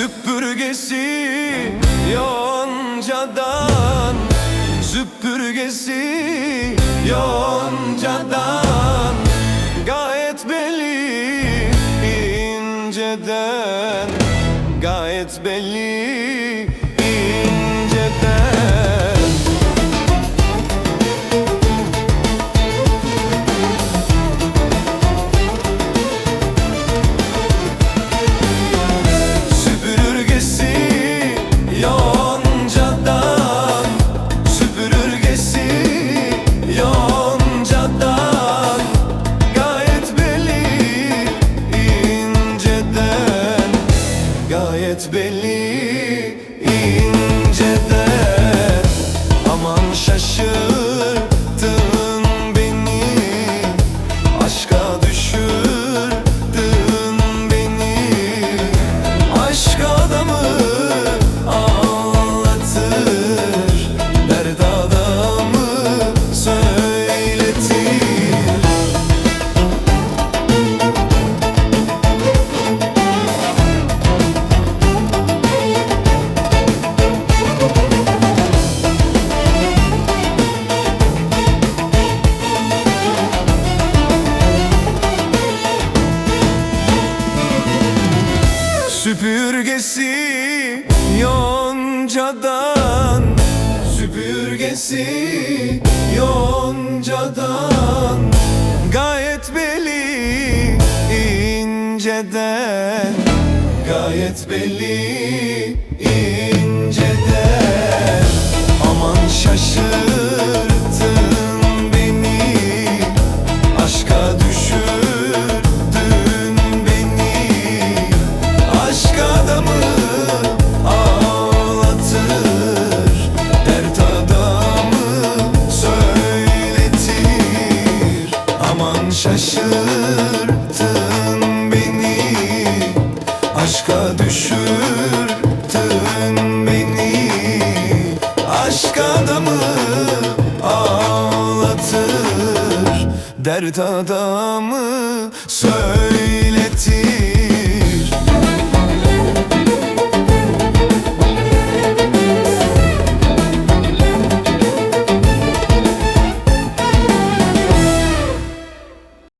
Süpürgesi yoncadan Süpürgesi yoncadan. Gayet belli inceden Gayet belli Gayet Süpürgesi yoncadan Süpürgesi yoncadan. Gayet belli inceden Gayet belli inceden. Aman şaşırttın şaşırttın beni Aşka düşürdün beni. Aşk adamı ağlatır Dert adamı söyletir